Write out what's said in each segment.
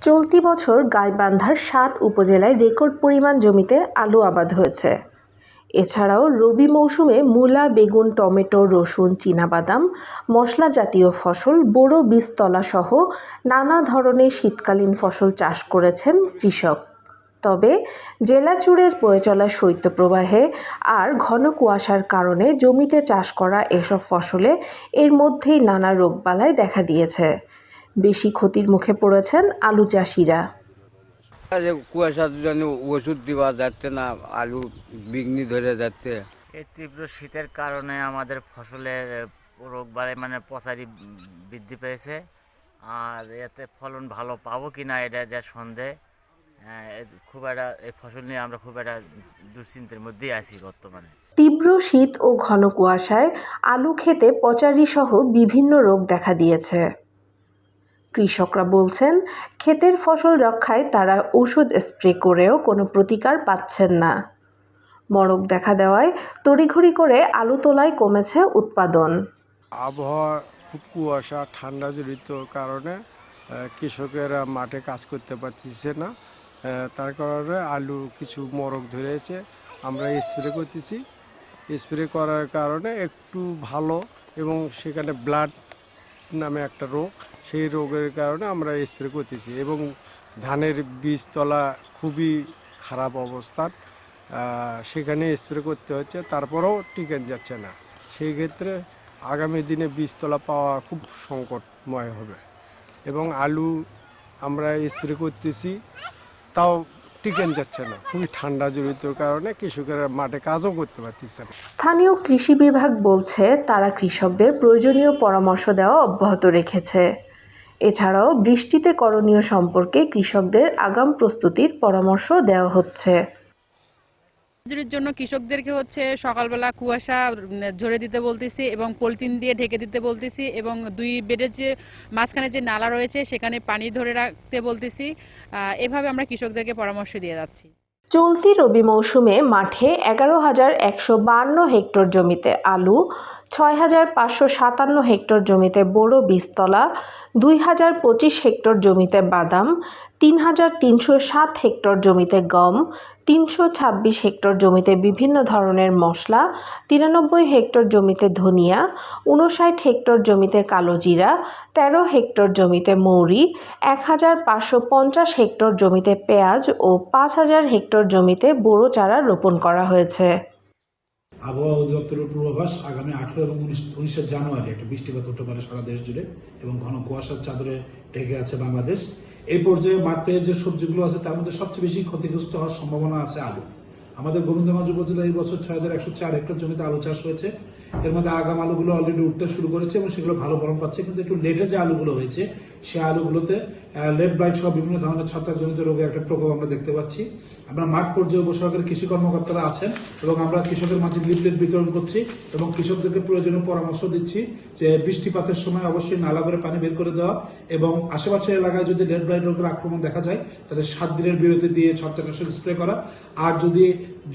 চলতি বছর গাইবান্ধার সাত উপজেলায় রেকর্ড পরিমাণ জমিতে আলু আবাদ হয়েছে। এছাড়াও রবি মৌসুমে মূলা, বেগুন, টমেটো, রসুন, চীনাবাদাম, মশলা জাতীয় ফসল, বোরো, বীজতলা সহ নানা ধরনের শীতকালীন ফসল চাষ করেছেন কৃষক। তবে জেলা জুড়ে বয়ে চলা শৈত্যপ্রবাহে আর ঘন কুয়াশার কারণে জমিতে চাষ করা এসব ফসলে এর মধ্যেই নানা রোগবালাই দেখা দিয়েছে। বেশি ক্ষতির মুখে পড়েছেন আলু চাষিরা। কুয়াশার জন্য ওষুধ দেওয়া যাচ্ছে না আলু বিঘ্নি ধরে যাচ্ছে। এই তীব্র শীতের কারণে আমাদের ফসলের রোগ বালাই মানে পচারি বৃদ্ধি পেয়েছে। আর এতে ফলন ভালো পাবো কি না এটা যা সন্দেহ। হ্যাঁ, খুব একটা এই ফসল নিয়ে আমরা খুব একটা দুশ্চিন্তার মধ্যেই আছি বর্তমানে। তীব্র শীত ও ঘন কুয়াশায় আলু খেতে পচারি সহ বিভিন্ন রোগ দেখা দিয়েছে। কৃষকরা বলছেন, ক্ষেতের ফসল রক্ষায় তারা ওষুধ স্প্রে করেও কোনো প্রতিকার পাচ্ছেন না। মরক দেখা দেওয়ায় তড়িঘড়ি করে আলু তোলায় কমেছে উৎপাদন। আবহাওয়া খুব কুয়াশা, ঠান্ডা জড়িত কারণে কৃষকেরা মাঠে কাজ করতে পারতেছে না। তার কারণে আলু কিছু মরক ধরেছে। আমরা স্প্রে করতেছি। স্প্রে করার কারণে একটু ভালো এবং সেখানে ব্লাড নামে একটা রোগ সেই রোগের কারণে আমরা স্প্রে করতেছি এবং ধানের বীজতলা খুবই খারাপ অবস্থান সেখানে স্প্রে করতে হচ্ছে, তারপরেও টিকেন যাচ্ছে না। সেই ক্ষেত্রে আগামী দিনে বীজতলা পাওয়া খুব সংকটময় হবে এবং আলু আমরা স্প্রে করতেছি, তাও টিকেন যাচ্ছে না। খুবই ঠান্ডা জড়িত কারণে কৃষকেরা মাঠে কাজও করতে পারতেছে না। স্থানীয় কৃষি বিভাগ বলছে, তারা কৃষকদের প্রয়োজনীয় পরামর্শ দেওয়া অব্যাহত রেখেছে। এছাড়াও বৃষ্টিতে করণীয় সম্পর্কে কৃষকদের আগাম প্রস্তুতির পরামর্শ দেওয়া হচ্ছে। মজুরির জন্য কৃষকদেরকে হচ্ছে সকালবেলা কুয়াশা ঝরে দিতে বলতেছি এবং পলিথিন দিয়ে ঢেকে দিতে বলতেছি এবং দুই বেডের যে মাঝখানে যে নালা রয়েছে সেখানে পানি ধরে রাখতে বলতেছি। এভাবে আমরা কৃষকদেরকে পরামর্শ দিয়ে যাচ্ছি। চলতি রবি মৌসুমে মাঠে এগারো হাজার একশো বান্ন হেক্টর জমিতে আলু, ছয় হাজার পাঁচশো সাতান্ন হেক্টর জমিতে বোরো বীজতলা, দুই হাজার পঁচিশ হেক্টর জমিতে বাদাম, তিন হাজার তিনশো সাত হেক্টর জমিতে গম, তিনশো ছাব্বিশ হেক্টর জমিতে বিভিন্ন ধরনের মশলা, তিরানব্বই হেক্টর জমিতে ধনিয়া উনষাট হেক্টর জমিতে কালোজিরা তেরো হেক্টর জমিতে মৌরি, এক হাজার পাঁচশো পঞ্চাশ হেক্টর জমিতে পেঁয়াজ ও পাঁচ হাজার হেক্টর জমিতে বোরো চারা রোপণ করা হয়েছে। আবহাওয়া অধিদপ্তরের পূর্বাভাস আগামী আঠেরো এবং উনিশ জানুয়ারি একটা বৃষ্টিপাত হতে পারে সারা দেশ জুড়ে এবং ঘন কুয়াশার চাদরে ঢেকে আছে বাংলাদেশ। এই পর্যায়ে মাঠে যে সবজিগুলো আছে তার মধ্যে সবচেয়ে বেশি ক্ষতিগ্রস্ত হওয়ার সম্ভাবনা আছে আলু। আমাদের গোবিন্দগঞ্জ উপজেলায় এই বছর ছয় হাজার একশো চার হেক্টর জমিতে আলু চাষ হয়েছে। এর মধ্যে আগাম আলুগুলো অলরেডি উঠতে শুরু করেছে এবং সেগুলো ভালো ফলন পাচ্ছে। কিন্তু একটু লেটে যে আলুগুলো হয়েছে, সে আলুগুলোতে লেট ব্রাইট সহ বিভিন্ন ধরনের ছত্রাকজনিত রোগের একটা প্রকোপ আমরা দেখতে পাচ্ছি। আমরা মাঠ পর্যায়ে উপসরকারের কৃষি কর্মকর্তারা আছেন এবং আমরা কৃষকের মাঝে লিফলেট বিতরণ করছি এবং কৃষকদেরকে প্রয়োজনীয় পরামর্শ দিচ্ছি যে বৃষ্টিপাতের সময় অবশ্যই নালা করে পানি বের করে দেওয়া এবং আশেপাশের এলাকায় যদি লেট ব্রাইট রোগের আক্রমণ দেখা যায়, তাহলে সাত দিনের বিরতি দিয়ে ছত্রাকনাশক স্প্রে করা। আর যদি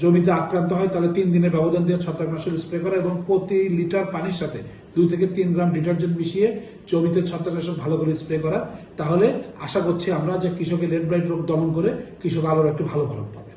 জমিতে আক্রান্ত হয়, তাহলে তিন দিনের ব্যবধান দিয়ে ছত্রাকনাশক স্প্রে করা এবং প্রতি লিটার পানির সাথে দুই থেকে তিন গ্রাম ডিটারজেন্ট মিশিয়ে জমিতে ছত্রাকনাশক ভালো করে স্প্রে করা। তাহলে আশা করছি আমরা যে কৃষকের লেট ব্লাইট রোগ দমন করে কৃষক আলোর একটু ভালো ফলন পাবে।